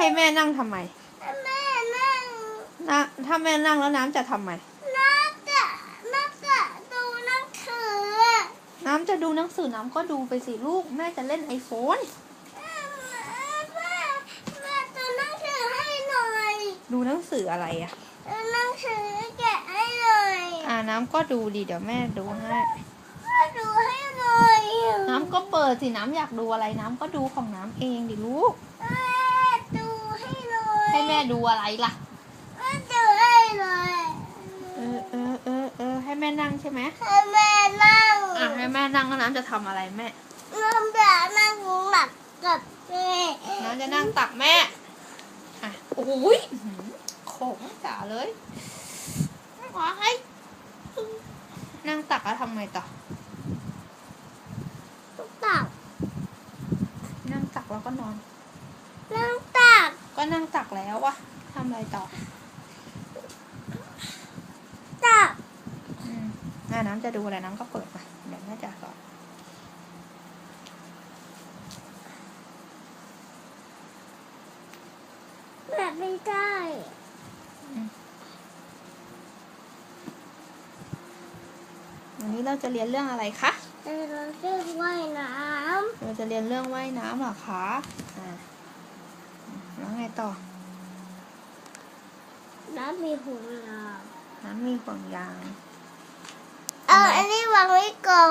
ให้แม่นั่งทำไมแม่นั่งนะถ้าแม่นั่งแล้วน้ำจะทำไม น่าจะน่าจะดูหนังสือน้ำจะดูหนังสือน้ำก็ดูไปสิลูก แม่จะเล่นไอโฟน แม่แม่แม่ดูหนังสือให้หน่อยดูหนังสืออะไรอะดูหนังสือแกะให้หน่อยอ่าน้ำก็ดูดีเดี๋ยวแม่ดูให้ แม่ดูให้หน่อย น้ำก็เปิดสิน้ำอยากดูอะไรน้ำก็ดูของน้ำเองดิลูก แม่ดูให้หน่อย ให้แม่ดูอะไรล่ะแม่ดูให้หน่อยเออเออเออเออให้แม่นั่งใช่ไหมให้แม่นั่งอะให้แม่นั่งแล้วน้ำจะทำอะไรแม่น้ำแบบนั่งหลับกับแม่น้ำจะนั่งตักแม่อะโอ้ยอื้อหือของจ๋าเลยว้ายนั่งตักแล้วทำไงต่อตักนั่งตักแล้วก็นอนนั่งตั กก็นั่งตักแล้ววะทำอะไรต่อตักอืมอะน้ำจะดูอะไรน้ำก็เปิดมาเดี๋ยวแม่จะสอนแบบไม่ได้วันนี้เราจะเรียนเรื่องอะไรคะแต่เราเล่นว่ายน้เราจะเรียนเรื่องว่ายน้ำเหรอคะอ่าแล้วไง ต่อำน้ำมีห่วงยาง น้ำมีห่วงยางเอาอันนี้วางไว้ก่อ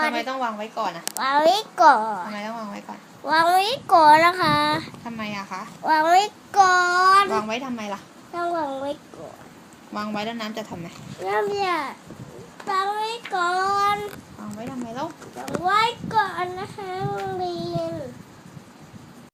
นทำไมต้องวางไว้ก่อนอะวางไว้ก่อนทำไมต้องวางไว้ก่อน วางไว้ก่อนนะคะทำไมอะคะ วางไว้ก่อน วางไว้ทำไมล่ะ ต้องวางไว้ก่อน วางไว้แล้วน้ำจะทำไงน้ำอย่าวางไว้ก่อน วางไว้ทำไมแล้ววางไว้ก่อนนะ